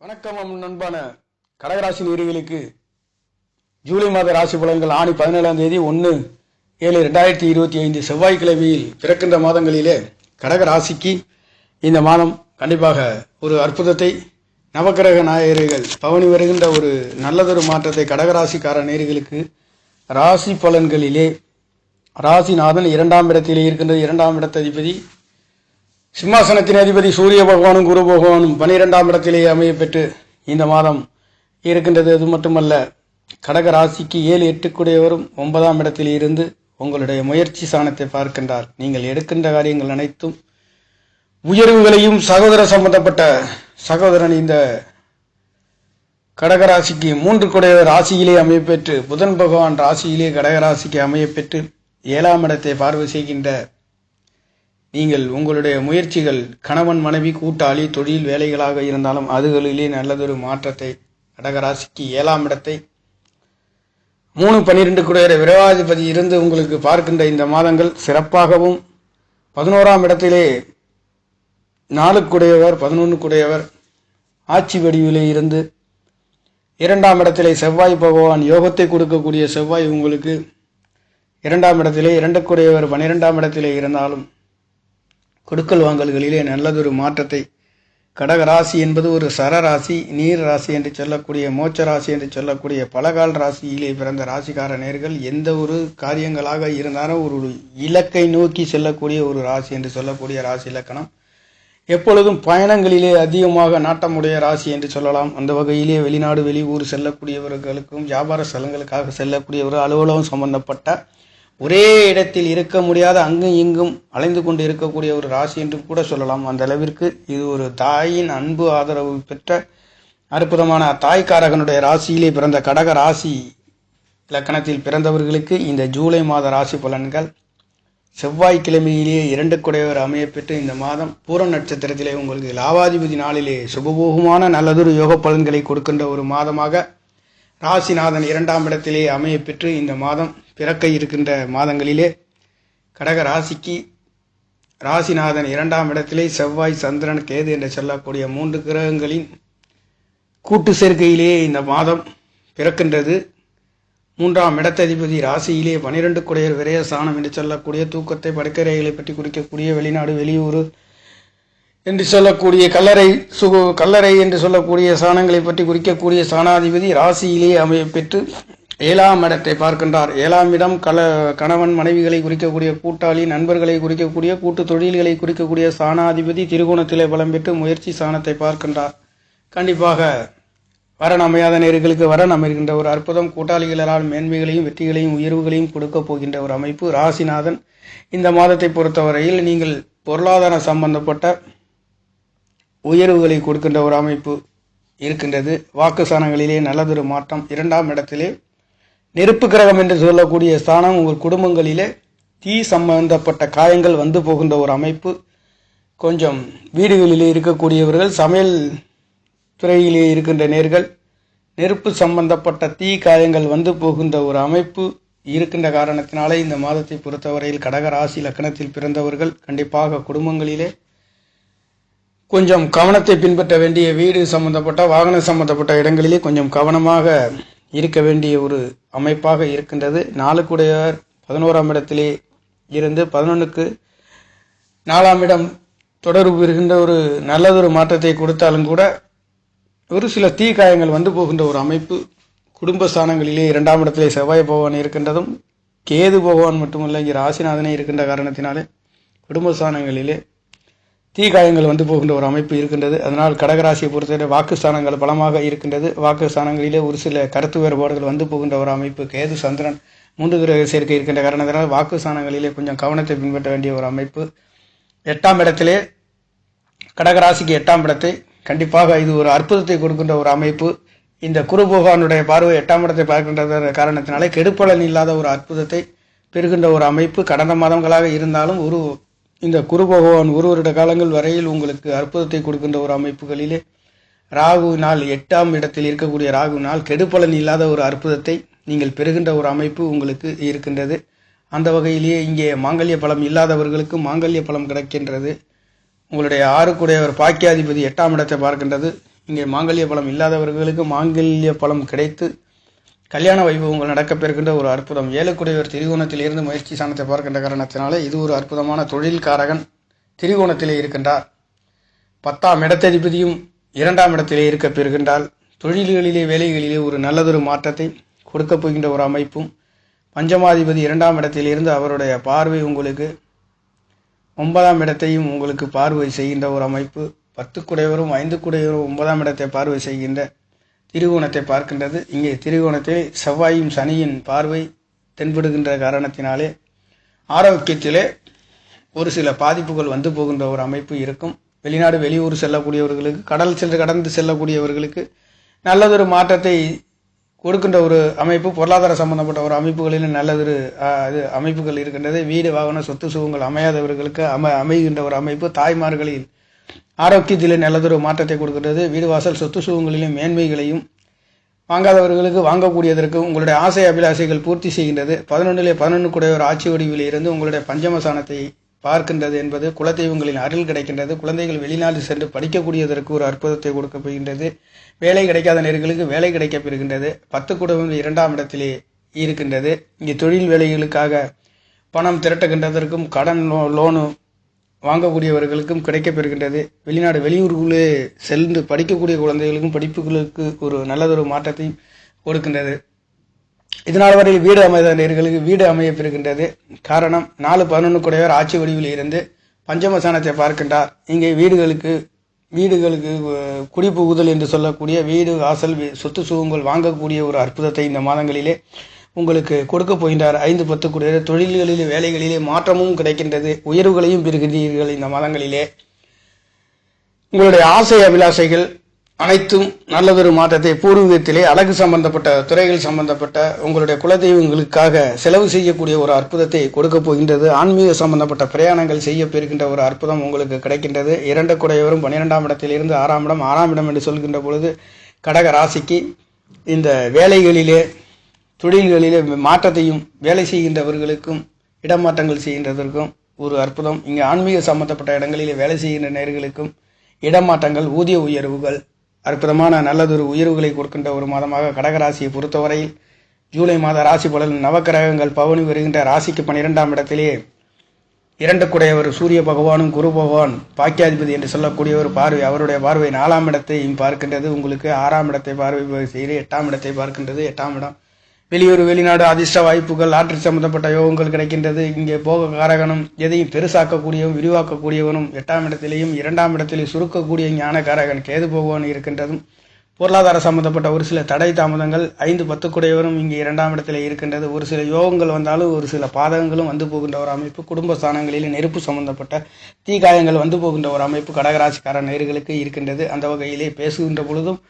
வணக்கம் நண்பான கடகராசி நேயர்களுக்கு ஜூலை மாத ராசி பலன்கள் ஆணி பதினேழாம் தேதி ஒன்று ஏழு ரெண்டாயிரத்தி இருபத்தி ஐந்து செவ்வாய்க்கிழமையில் பிறக்கின்ற மாதங்களிலே கடக ராசிக்கு இந்த மாதம் கண்டிப்பாக ஒரு அற்புதத்தை நவக்கிரக நாயகர்கள் பவனி வருகின்ற ஒரு நல்லதொரு மாற்றத்தை கடகராசிக்கார நேர்களுக்கு ராசி பலன்களிலே ராசிநாதன் இரண்டாம் இடத்திலே இருக்கின்ற இரண்டாம் இடத்ததிபதி சிம்மாசனத்தின் அதிபதி சூரிய பகவானும் குரு பகவானும் பனிரெண்டாம் இடத்திலேயே அமைய பெற்று இந்த மாதம் இருக்கின்றது. அது மட்டுமல்ல கடக ராசிக்கு ஏழு எட்டுக்குடையவரும் ஒன்பதாம் இடத்தில் இருந்து உங்களுடைய முயற்சி சாணத்தை பார்க்கின்றார். நீங்கள் எடுக்கின்ற காரியங்கள் அனைத்தும் உயர்வுகளையும் சகோதர சம்பந்தப்பட்ட சகோதரன் இந்த கடகராசிக்கு மூன்று குடையவர் ராசியிலே அமையப்பெற்று புதன் பகவான் ராசியிலே கடகராசிக்கு அமையப்பெற்று ஏழாம் இடத்தை பார்வை செய்கின்ற நீங்கள் உங்களுடைய முயற்சிகள் கணவன் மனைவி கூட்டாளி தொழில் வேலைகளாக இருந்தாலும் அதுகளிலே நல்லதொரு மாற்றத்தை கடகராசிக்கு ஏழாம் இடத்தை மூணு பன்னிரெண்டு குடையிற விரைவாதிபதி இருந்து உங்களுக்கு பார்க்கின்ற இந்த மாதங்கள் சிறப்பாகவும் பதினோராம் இடத்திலே நாலுக்குடையவர் பதினொன்றுக்குடையவர் ஆட்சி வடிவிலே இருந்து இரண்டாம் இடத்திலே செவ்வாய் பகவான் யோகத்தை கொடுக்கக்கூடிய செவ்வாய் உங்களுக்கு இரண்டாம் இடத்திலே இரண்டுக்குடையவர் பன்னிரெண்டாம் இடத்திலே இருந்தாலும் கொடுக்கல் வாங்கல்களிலே நல்லதொரு மாற்றத்தை. கடக ராசி என்பது ஒரு சரராசி நீர் ராசி என்று சொல்லக்கூடிய மோட்ச ராசி என்று சொல்லக்கூடிய பலகால் ராசியிலே பிறந்த ராசிக்கார நேர்கள் எந்த ஒரு காரியங்களாக இருந்தாலும் ஒரு இலக்கை நோக்கி செல்லக்கூடிய ஒரு ராசி என்று சொல்லக்கூடிய ராசி இலக்கணம். எப்பொழுதும் பயணங்களிலே அதிகமாக நாட்டமுடைய ராசி என்று சொல்லலாம். அந்த வகையிலே வெளிநாடு வெளியூர் செல்லக்கூடியவர்களுக்கும் வியாபார ஸ்தலங்களுக்காக செல்லக்கூடியவர் அலுவலகம் சம்பந்தப்பட்ட ஒரே இடத்தில் இருக்க முடியாத அங்கும் இங்கும் அலைந்து கொண்டு இருக்கக்கூடிய ஒரு ராசி என்று கூட சொல்லலாம். அந்த அளவிற்கு இது ஒரு தாயின் அன்பு ஆதரவு பெற்ற அற்புதமான தாய்க்காரகனுடைய ராசியிலே பிறந்த கடக ராசி இலக்கணத்தில் பிறந்தவர்களுக்கு இந்த ஜூலை மாத ராசி பலன்கள் செவ்வாய்க்கிழமையிலேயே இரண்டு குடையவர் அமையப்பெற்று இந்த மாதம் பூர நட்சத்திரத்திலே உங்களுக்கு லாவாதிபதி நாளிலே சுபபோகமான நல்லதொரு யோக பலன்களை கொடுக்கின்ற ஒரு மாதமாக ராசிநாதன் இரண்டாம் இடத்திலே அமையப்பெற்று இந்த மாதம் பிறக்க இருக்கின்ற மாதங்களிலே கடக ராசிக்கு ராசிநாதன் இரண்டாம் இடத்திலே செவ்வாய் சந்திரன் கேது என்று சொல்லக்கூடிய மூன்று கிரகங்களின் கூட்டு சேர்க்கையிலே இந்த மாதம் பிறக்கின்றது. மூன்றாம் இடத்ததிபதி ராசியிலே பனிரெண்டு குடையர் விரய சாணம் என்று சொல்லக்கூடிய தூக்கத்தை படுக்கரைகளை பற்றி குறிக்கக்கூடிய வெளிநாடு வெளியூர் என்று சொல்லக்கூடிய கல்லறை சுகு கல்லறை என்று சொல்லக்கூடிய சாணங்களை பற்றி குறிக்கக்கூடிய சாணாதிபதி ராசியிலே அமைய பெற்று ஏழாம் இடத்தை பார்க்கின்றார். ஏழாம் இடம் கல கணவன் மனைவிகளை குறிக்கக்கூடிய கூட்டாளி நண்பர்களை குறிக்கக்கூடிய கூட்டு தொழில்களை குறிக்கக்கூடிய சாணாதிபதி திருகோணத்திலே பலம் பெற்று முயற்சி சாணத்தை பார்க்கின்றார். கண்டிப்பாக வரன் அமையாத நேர்களுக்கு வரன் அமைகின்ற ஒரு அற்புதம். கூட்டாளிகளால் மேன்மைகளையும் வெற்றிகளையும் உயர்வுகளையும் கொடுக்க போகின்ற ஒரு அமைப்பு ராசிநாதன். இந்த மாதத்தை பொறுத்தவரையில் நீங்கள் பொருளாதார சம்பந்தப்பட்ட உயர்வுகளை கொடுக்கின்ற ஒரு அமைப்பு இருக்கின்றது. வாக்கு சாணங்களிலே நல்லதொரு மாற்றம். இரண்டாம் இடத்திலே நெருப்பு கிரகம் என்று சொல்லக்கூடிய ஸ்தானம் உங்கள் குடும்பங்களிலே தீ சம்பந்தப்பட்ட காயங்கள் வந்து போகின்ற ஒரு அமைப்பு. கொஞ்சம் வீடுகளிலே இருக்கக்கூடியவர்கள் சமையல் துறையிலே இருக்கின்ற நேர்கள் நெருப்பு சம்பந்தப்பட்ட தீ காயங்கள் வந்து போகின்ற ஒரு அமைப்பு இருக்கின்ற காரணத்தினாலே இந்த மாதத்தை பொறுத்தவரையில் கடக ராசி லக்கணத்தில் பிறந்தவர்கள் கண்டிப்பாக குடும்பங்களிலே கொஞ்சம் கவனத்தை பின்பற்ற வேண்டிய வீடு சம்பந்தப்பட்ட வாகனம் சம்பந்தப்பட்ட இடங்களிலே கொஞ்சம் கவனமாக இருக்க வேண்டிய ஒரு அமைப்பாக இருக்கின்றது. நாளுக்குடையவர் பதினோராம் இடத்திலே இருந்து பதினொன்றுக்கு நாலாம் இடம் தொடர்பு இருக்கின்ற ஒரு நல்லதொரு மாற்றத்தை கொடுத்தாலும் கூட ஒரு சில தீக்காயங்கள் வந்து போகின்ற ஒரு அமைப்பு. குடும்ப ஸ்தானங்களிலே இரண்டாம் இடத்திலே செவ்வாய் பகவான் இருக்கின்றதும் கேது பகவான் மட்டுமல்ல இங்கே ராசிநாதனே இருக்கின்ற காரணத்தினாலே குடும்ப ஸ்தானங்களிலே தீகாயங்கள் வந்து போகின்ற ஒரு அமைப்பு இருக்கின்றது. அதனால் கடகராசியை பொறுத்தவரை வாக்குஸ்தானங்கள் பலமாக இருக்கின்றது. வாக்குஸ்தானங்களிலே ஒரு சில கருத்து வேறுபாடுகள் வந்து போகின்ற ஒரு அமைப்பு. கேது சந்திரன் மூன்று கிரக சேர்க்கை இருக்கின்ற காரணத்தினால் வாக்குஸ்தானங்களிலே கொஞ்சம் கவனத்தை பின்பற்ற வேண்டிய ஒரு அமைப்பு. எட்டாம் இடத்திலே கடகராசிக்கு எட்டாம் இடத்தை கண்டிப்பாக இது ஒரு அற்புதத்தை கொடுக்கின்ற ஒரு அமைப்பு. இந்த குரு பகவானுடைய பார்வை எட்டாம் இடத்தை பார்க்கின்ற காரணத்தினாலே கெடுப்பலன் இல்லாத ஒரு அற்புதத்தை பெறுகின்ற ஒரு அமைப்பு. கடந்த மாதங்களாக இருந்தாலும் ஒரு இந்த குரு பகவான் ஒரு வருட காலங்கள் வரையில் உங்களுக்கு அற்புதத்தை கொடுக்கின்ற ஒரு அமைப்புகளிலே ராகு நாள் எட்டாம் இடத்தில் இருக்கக்கூடிய ராகு நாள் கெடுப்பலன் இல்லாத ஒரு அற்புதத்தை நீங்கள் பெறுகின்ற ஒரு அமைப்பு உங்களுக்கு இருக்கின்றது. அந்த வகையிலேயே இங்கே மாங்கல்ய பலம் இல்லாதவர்களுக்கு மாங்கல்ய பலம் கிடைக்கின்றது. உங்களுடைய ஆறுக்குடையவர் பாக்கியாதிபதி எட்டாம் இடத்தை பார்க்கின்றது. இங்கே மாங்கல்ய பலம் இல்லாதவர்களுக்கு மாங்கல்ய பலம் கிடைத்து கல்யாண வைபவங்கள் நடக்கப்பெறுகின்ற ஒரு அற்புதம். ஏழுக்குடையவர் திரிகோணத்தில் இருந்து முயற்சி சாணத்தை பார்க்கின்ற காரணத்தினாலே இது ஒரு அற்புதமான தொழில்காரகன் திரிகோணத்திலே இருக்கின்றார். பத்தாம் இடத்ததிபதியும் இரண்டாம் இடத்திலே இருக்க பெறுகின்றால் தொழில்களிலே வேலைகளிலே ஒரு நல்லதொரு மாற்றத்தை கொடுக்கப் போகின்ற ஒரு அமைப்பும் பஞ்சமாதிபதி இரண்டாம் இடத்திலிருந்து அவருடைய பார்வை உங்களுக்கு ஒன்பதாம் இடத்தையும் உங்களுக்கு பார்வை செய்கின்ற ஒரு அமைப்பு பத்து குடையவரும் ஐந்து குடையவரும் ஒன்பதாம் இடத்தை பார்வை செய்கின்ற திரிகோணத்தை பார்க்கின்றது. இங்கே திரிகோணத்தில் செவ்வாயும் சனியின் பார்வை தென்படுகின்ற காரணத்தினாலே ஆரோக்கியத்திலே ஒரு சில பாதிப்புகள் வந்து போகின்ற ஒரு அமைப்பு இருக்கும். வெளிநாடு வெளியூர் செல்லக்கூடியவர்களுக்கு கடல் சென்று கடந்து செல்லக்கூடியவர்களுக்கு நல்லதொரு மாற்றத்தை கொடுக்கின்ற ஒரு அமைப்பு பொருளாதார சம்பந்தப்பட்ட ஒரு அமைப்புகளிலும் நல்லதொரு இது அமைப்புகள் இருக்கின்றது. வீடு வாகன சொத்து சுகங்கள் அமையாதவர்களுக்கு அம அமைகின்ற ஒரு அமைப்பு. தாய்மார்களில் ஆரோக்கியத்திலே நல்லதொரு மாற்றத்தை கொடுக்கின்றது வீடு வாசல் சொத்து சுகங்களிலும் மேன்மைகளையும் வாங்காதவர்களுக்கு வாங்கக்கூடியதற்கு உங்களுடைய ஆசை அபிலாசைகள் பூர்த்தி செய்கின்றது. பதினொன்றிலே பதினொன்று கூடிய ஒரு ஆட்சி வடிவில் இருந்து உங்களுடைய பஞ்சமசானத்தை பார்க்கின்றது என்பது குலதெய்வங்களின் அருள் கிடைக்கின்றது. குழந்தைகள் வெளிநாடு சென்று படிக்கக்கூடியதற்கு ஒரு அற்புதத்தை கொடுக்க போகின்றது. வேலை கிடைக்காத நேர்களுக்கு வேலை கிடைக்கப் பெறுகின்றது. பத்து குடும்பம் இரண்டாம் இடத்திலே இருக்கின்றது. இங்கே தொழில் வேலைகளுக்காக பணம் திரட்டுகின்றதற்கும் கடன் லோ- லோனு வாங்கக்கூடியவர்களுக்கும் கிடைக்கப் பெறுகின்றது வெளிநாடு வெளியூருக்குள்ளே சென்று படிக்கக்கூடிய குழந்தைகளுக்கும் படிப்புகளுக்கு ஒரு நல்லதொரு மாற்றத்தை கொடுக்கின்றது. இதனால் வரையில் வீடு அமைத நேர்களுக்கு வீடு அமைய பெறுகின்றது. காரணம் நாலு பதினொன்று ஆட்சி வடிவில் இருந்து பஞ்சமசானத்தை பார்க்கின்றார். இங்கே வீடுகளுக்கு வீடுகளுக்கு குடிபுகுதல் என்று சொல்லக்கூடிய வீடு வாசல் சொத்து சுகங்கள் வாங்கக்கூடிய ஒரு அற்புதத்தை இந்த மாதங்களிலே உங்களுக்கு கொடுக்க போகின்றார். ஐந்து பத்து கூடிய தொழில்களிலே வேலைகளிலே மாற்றமும் கிடைக்கின்றது. உயர்வுகளையும் பெறுகின்றீர்கள் இந்த மாதங்களிலே. உங்களுடைய ஆசை அபிலாஷைகள் அனைத்தும் நல்லதொரு மாற்றத்தை பூர்வீகத்திலே அழகு சம்பந்தப்பட்ட துறைகள் சம்பந்தப்பட்ட உங்களுடைய குலதெய்வங்களுக்காக செலவு செய்யக்கூடிய ஒரு அற்புதத்தை கொடுக்க போகின்றது. ஆன்மீக சம்பந்தப்பட்ட பிரயாணங்கள் செய்ய பெறுகின்ற ஒரு அற்புதம் உங்களுக்கு கிடைக்கின்றது. இரண்டு குடையவரும் பன்னிரெண்டாம் இடத்திலிருந்து ஆறாம் இடம் ஆறாம் இடம் என்று சொல்கின்ற பொழுது கடக ராசிக்கு இந்த வேலைகளிலே தொழில்களிலே மாற்றத்தையும் வேலை செய்கின்றவர்களுக்கும் இடமாற்றங்கள் செய்கின்றதற்கும் ஒரு அற்புதம். இங்கே ஆன்மீக சம்பந்தப்பட்ட இடங்களிலே வேலை செய்கின்ற நேர்களுக்கும் இடமாற்றங்கள் ஊதிய உயர்வுகள் அற்புதமான நல்லதொரு உயர்வுகளை கொடுக்கின்ற ஒரு மாதமாக கடகராசியை பொறுத்தவரையில் ஜூலை மாத ராசி பலன் நவக்கிரகங்கள் பவனி வருகின்ற ராசிக்கு பன்னிரெண்டாம் இடத்திலே இரண்டு குடையவர் சூரிய பகவானும் குரு பகவான் பாக்கியாதிபதி என்று சொல்லக்கூடிய ஒரு பார்வை அவருடைய பார்வை நாலாம் இடத்தையும் பார்க்கின்றது. உங்களுக்கு ஆறாம் இடத்தை பார்வை செய்து எட்டாம் இடத்தை பார்க்கின்றது. எட்டாம் இடம் வெளியூர் வெளிநாடு அதிர்ஷ்ட வாய்ப்புகள் ஆற்றல் சம்பந்தப்பட்ட யோகங்கள் கிடைக்கின்றது. இங்கே போக காரகனும் எதையும் பெருசாக்கக்கூடியவன் விரிவாக்கக்கூடியவனும் எட்டாம் இடத்திலேயும் இரண்டாம் இடத்திலே சுருக்கக்கூடிய ஞானகாரகன் கேது போகவன் இருக்கின்றதும் பொருளாதார சம்பந்தப்பட்ட ஒரு சில தடை தாமதங்கள் ஐந்து பத்து குடையவரும் இங்கே இரண்டாம் இடத்திலே இருக்கின்றது. ஒரு சில யோகங்கள் வந்தாலும் ஒரு சில பாதகங்களும் வந்து போகின்ற ஒரு அமைப்பு. குடும்ப ஸ்தானங்களில் நெருப்பு சம்பந்தப்பட்ட தீக்காயங்கள் வந்து போகின்ற ஒரு அமைப்பு. கடகராசிக்கார நேர்களுக்கு இருக்கின்றது. அந்த வகையிலே பேசுகின்ற பொழுதும்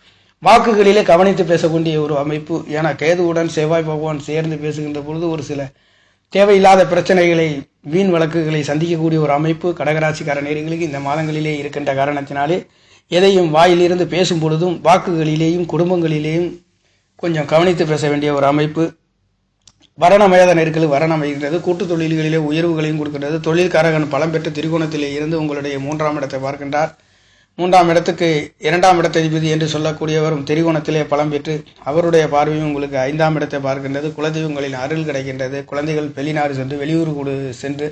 வாக்குகளிலே கவனித்து பேசக்கூடிய ஒரு அமைப்பு. ஏன்னா கேதுவுடன் செவ்வாய் பகவான் சேர்ந்து பேசுகின்ற பொழுது ஒரு சில தேவையில்லாத பிரச்சனைகளை வீண் வழக்குகளை சந்திக்கக்கூடிய ஒரு அமைப்பு கடகராசிக்கார நேரங்களுக்கு இந்த மாதங்களிலே இருக்கின்ற காரணத்தினாலே எதையும் வாயிலிருந்து பேசும் பொழுதும் வாக்குகளிலேயும் குடும்பங்களிலேயும் கொஞ்சம் கவனித்து பேச வேண்டிய ஒரு அமைப்பு. வரணமையாத நெருக்கள் வரணம் அமைகின்றது. கூட்டு தொழில்களிலே உயர்வுகளையும் கொடுக்கின்றது. தொழில்காரகன் பலம் பெற்ற திரிகோணத்திலே இருந்து உங்களுடைய மூன்றாம் இடத்தை பார்க்கின்றார். மூன்றாம் இடத்துக்கு இரண்டாம் இடத்ததிபதி என்று சொல்லக்கூடியவரும் திரிகோணத்திலே பலம் பெற்று அவருடைய பார்வையும் உங்களுக்கு ஐந்தாம் இடத்தை பார்க்கின்றது. குலதெய்வங்களின் அருள் கிடைக்கின்றது. குழந்தைகள் வெளிநாடு சென்று வெளியூர் கூட சென்று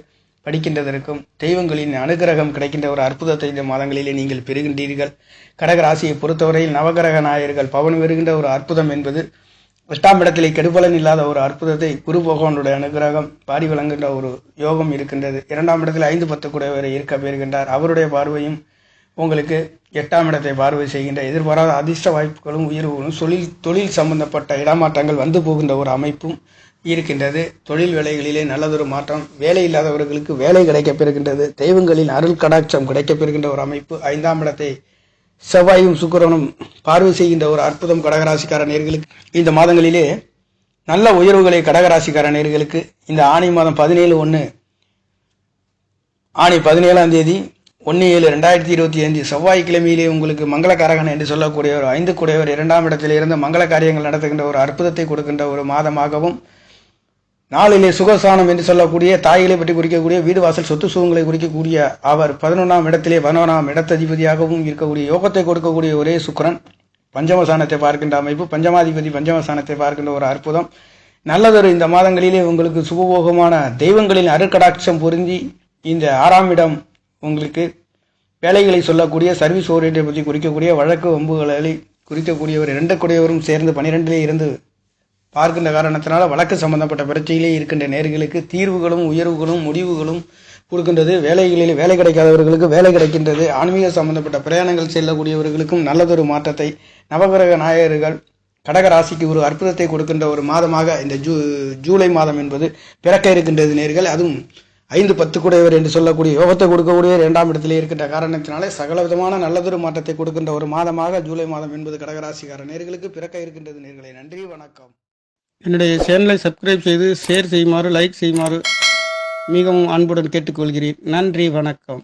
படிக்கின்றதற்கும் தெய்வங்களின் அனுகிரகம் கிடைக்கின்ற ஒரு அற்புதத்தை இந்த மாதங்களிலே நீங்கள் பெறுகின்றீர்கள். கடகராசியை பொறுத்தவரையில் நவகிரக நாயர்கள் பவன் பெறுகின்ற ஒரு அற்புதம் என்பது எட்டாம் இடத்திலே கெடுபலன் இல்லாத ஒரு அற்புதத்தை குரு பகவானுடைய அனுகிரகம் பாடி வழங்குகின்ற ஒரு யோகம் இருக்கின்றது. இரண்டாம் இடத்தில் ஐந்து பத்து கூட இருக்க பெறுகின்றார். அவருடைய பார்வையும் உங்களுக்கு எட்டாம் இடத்தை பார்வை செய்கின்ற எதிர்பாராத அதிர்ஷ்ட வாய்ப்புகளும் உயர்வுகளும் தொழில் தொழில் சம்பந்தப்பட்ட இடமாற்றங்கள் வந்து போகின்ற ஒரு அமைப்பும் இருக்கின்றது. தொழில் வேலைகளிலே நல்லதொரு மாற்றம் வேலை இல்லாதவர்களுக்கு வேலை கிடைக்கப்பெறுகின்றது தெய்வங்களின் அருள் கடாட்சம் கிடைக்கப்பெறுகின்ற ஒரு அமைப்பு. ஐந்தாம் இடத்தை செவ்வாயும் சுக்கரனும் பார்வை செய்கின்ற ஒரு அற்புதம் கடகராசிக்கார நேர்களுக்கு. இந்த மாதங்களிலே நல்ல உயர்வுகளை கடகராசிக்கார நேர்களுக்கு. இந்த ஆணி மாதம் பதினேழு ஒன்று ஆணி பதினேழாம் தேதி ஒன்று ஏழு ரெண்டாயிரத்தி இருபத்தி ஐந்து செவ்வாய்க்கிழமையிலே உங்களுக்கு மங்களகாரகன் என்று சொல்லக்கூடிய ஒரு ஐந்து கூடியவர் இரண்டாம் இடத்தில் இருந்து மங்கள காரியங்கள் நடத்துகின்ற ஒரு அற்புதத்தை கொடுக்கின்ற ஒரு மாதமாகவும் நாளிலே சுகசானம் என்று சொல்லக்கூடிய தாய்களை பற்றி குறிக்கக்கூடிய வீடு வாசல் சொத்து சுகங்களை குறிக்கக்கூடிய அவர் பதினொன்றாம் இடத்திலே பதினொன்றாம் இடத்ததிபதியாகவும் இருக்கக்கூடிய யோகத்தை கொடுக்கக்கூடிய ஒரே சுக்கிரன். பஞ்சமசானத்தை பார்க்கின்ற அமைப்பு பஞ்சமாதிபதி பஞ்சமசானத்தை பார்க்கின்ற ஒரு அற்புதம். நல்லதொரு இந்த மாதங்களிலே உங்களுக்கு சுபபோகமான தெய்வங்களின் அருக்கடாட்சம் பொருந்தி இந்த ஆறாம் இடம் உங்களுக்கு வேலைகளை சொல்லக்கூடிய சர்வீஸ் ஓரியன்டை பற்றி குறிக்கக்கூடிய வழக்கு வம்புகளை குறிக்கக்கூடியவர் இரண்டு கூடியவரும் சேர்ந்து பனிரெண்டிலே இருந்து பார்க்கின்ற காரணத்தினால் வழக்கு சம்பந்தப்பட்ட பிரச்சனையிலே இருக்கின்ற நேர்களுக்கு தீர்வுகளும் உயர்வுகளும் முடிவுகளும் கொடுக்கின்றது. வேலைகளில் வேலை கிடைக்காதவர்களுக்கு வேலை கிடைக்கின்றது. ஆன்மீக சம்பந்தப்பட்ட பிரயாணங்கள் செல்லக்கூடியவர்களுக்கும் நல்லதொரு மாற்றத்தை நவகிரக நாயகர்கள் கடக ராசிக்கு ஒரு அற்புதத்தை கொடுக்கின்ற ஒரு மாதமாக இந்த ஜூ ஜூலை மாதம் என்பது பிறக்க இருக்கின்றது நேர்கள். அதுவும் ஐந்து பத்து கூடையவர் என்று சொல்லக்கூடிய யோகத்தை கொடுக்கக்கூடிய இரண்டாம் இடத்திலே இருக்கின்ற காரணத்தினாலே சகல விதமான நல்லதொரு மாற்றத்தை கொடுக்கின்ற ஒரு மாதமாக ஜூலை மாதம் என்பது கடகராசிக்கார நேர்களுக்கு பிறக்க இருக்கின்றது நேர்களை. நன்றி வணக்கம். என்னுடைய சேனலை சப்ஸ்கிரைப் செய்து ஷேர் செய்யுமாறு லைக் செய்யுமாறு மிகவும் அன்புடன் கேட்டுக்கொள்கிறேன். நன்றி வணக்கம்.